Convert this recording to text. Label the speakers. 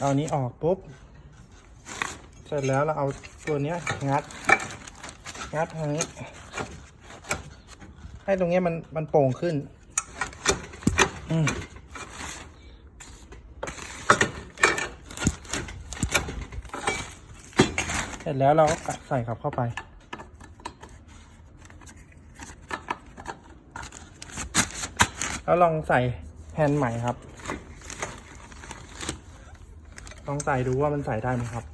Speaker 1: เอานนี้ออกปุ๊บ เสร็จแล้วเราเอาตัวเนี้ยงัด งัดทางนี้ ให้ตรงเนี้ยมันมันโป่งขึ้น อืมเสร็จแล้วเราก็ใส่กลับเข้าไปแล้วลองใส่ แฮนด์ใหม่ครับลองใส่ดูว่ามันใส่ได้ไหมครับ